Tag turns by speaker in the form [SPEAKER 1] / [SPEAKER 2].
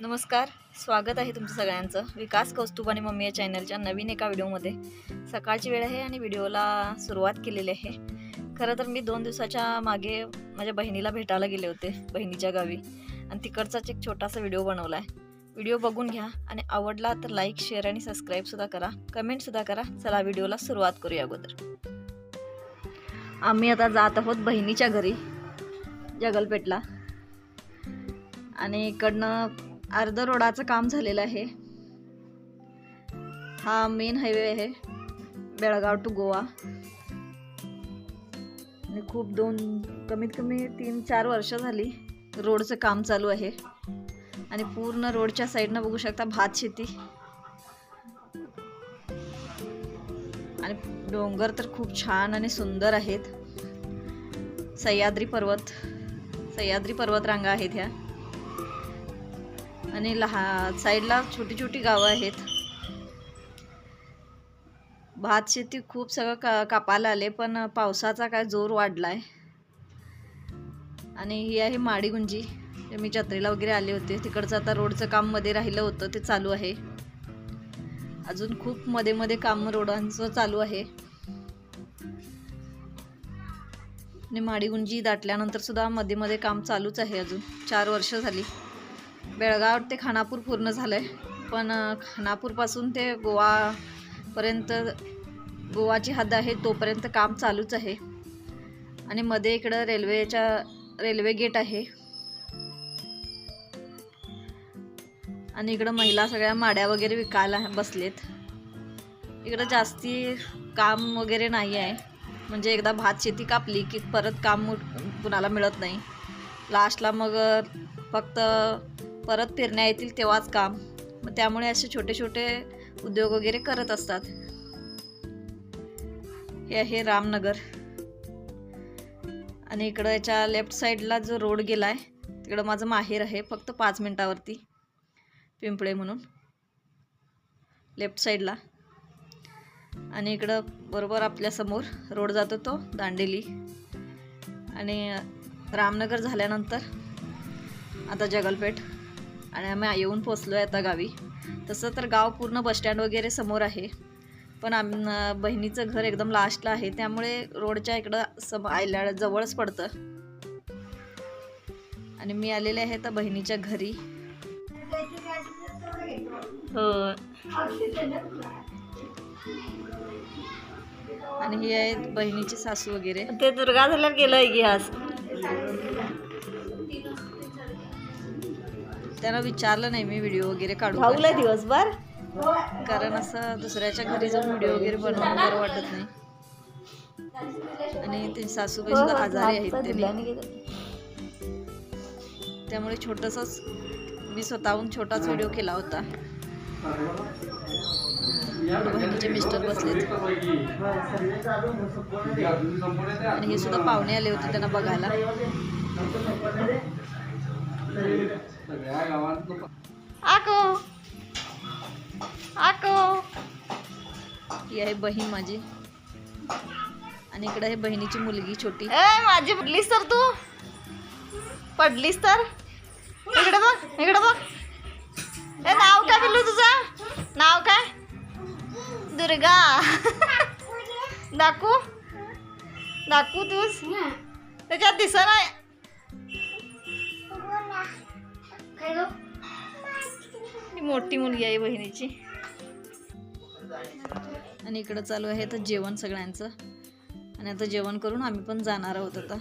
[SPEAKER 1] नमस्कार स्वागत आहे तुमचं सगळ्यांचं. विकास कौस्तुभ आणि मम्मी या चॅनलच्या नवीन एका व्हिडिओमध्ये. सकाळची वेळ आहे आणि व्हिडिओला सुरुवात केलेली आहे. खरं तर मी दोन दिवसाच्या मागे माझ्या बहिणीला भेटायला गेले होते बहिणीच्या गावी. आणि तिकडचाच एक छोटासा व्हिडिओ बनवला आहे. व्हिडिओ बघून घ्या आणि आवडला तर लाईक शेअर आणि सबस्क्राईबसुद्धा करा. कमेंटसुद्धा करा. चला व्हिडिओला सुरुवात करूया अगोदर. आम्ही आता जात आहोत बहिणीच्या घरी जगलपेठला. आणि इकडनं अर्ध रोडाचं काम झालेलं आहे. हा मेन हायवे आहे बेळगाव टू गोवा. आणि खूप दोन कमीत कमी तीन चार वर्ष झाली रोडचं काम चालू आहे. आणि पूर्ण रोडच्या साईडनं बघू शकता भात शेती. आणि डोंगर तर खूप छान आणि सुंदर आहेत. सह्याद्री पर्वत सह्याद्री पर्वतरांगा आहेत ह्या. आणि लहा साईडला छोटी छोटी गावं आहेत. भात शेती खूप सगळं का कापायला आले पण पावसाचा काय जोर वाढला आहे आणि ही आहे माडीगुंजी मी जत्रेला वगैरे आले होते. तिकडचं आता रोडचं काममध्ये राहिलं होतं ते चालू आहे. अजून खूप मध्ये मध्ये काम रोडांचं चालू आहे. आणि माडीगुंजी दाटल्यानंतर सुद्धा मध्ये मध्ये काम चालूच आहे अजून. चार वर्ष झाली. बेळगाव ते खानापूर पूर्ण झालं आहे पण खानापूरपासून ते गोवापर्यंत गोवाची हद्द आहे तोपर्यंत काम चालूच आहे. आणि मध्ये इकडं रेल्वेच्या रेल्वे गेट आहे. आणि इकडं महिला सगळ्या माड्या वगैरे विकायला बसलेत. इकडं जास्ती काम वगैरे नाही आहे. म्हणजे एकदा भात शेती कापली की परत काम कुणाला मिळत नाही. लास्टला मग फक्त परत पेरण्या येतील तेव्हाच काम. मग त्यामुळे असे छोटे छोटे उद्योग वगैरे करत असतात. हे आहे रामनगर. आणि इकडं याच्या लेफ्ट साईडला जो रोड गेला आहे तिकडं माझं माहेर आहे फक्त पाच मिनटावरती. पिंपळे म्हणून. लेफ्ट साईडला आणि इकडं बरोबर आपल्यासमोर रोड जातो तो दांडेली. आणि रामनगर झाल्यानंतर आता जगलपेठ. आणि आम्ही येऊन पोचलो आहे आता गावी. तसं तर गाव पूर्ण बसस्टँड वगैरे समोर आहे. पण आम बहिणीचं घर एकदम लास्टला आहे. त्यामुळे रोडच्या इकडं सम आयला जवळच पडतं. आणि मी आलेले आहे तर बहिणीच्या घरी. हो आणि ही आहे बहिणीची सासू वगैरे. ते दुर्गा झाल्यावर गेलं की आज? त्यांना विचारलं नाही मी व्हिडिओ वगैरे काढू भाऊला दिवसभर? कारण असं दुसऱ्याच्या घरी जाऊन व्हिडिओ वगैरे बनवून बरं वाटत नाही. आणि ते सासूबाई सुद्धा आजारी आहेत त्यांनी. त्यामुळे छोटंसंच मी स्वतःहून छोटाच व्हिडिओ केला होता. बहिणीचे मिस्टर बसलेत. आणि हे सुद्धा पाहुणे आले होते त्यांना बघायला. आको. आको. ही आहे बहीण माझी. आणि इकडे आहे बहिणीची मुलगी छोटी. माझी पडलीस तर तू. पडलीस तर. इकडे बघ इकडे बघ. ए नाव काय पिल्लू तुझं? नाव काय? दुर्गा. दाखवू दाखवू तूच. त्याच्यात दिसा नाही मोठी मुलगी आहे बहिणीची. आणि इकडं चालू आहे तर जेवण सगळ्यांचं. आणि आता जेवण करून आम्ही पण जाणार आहोत आता.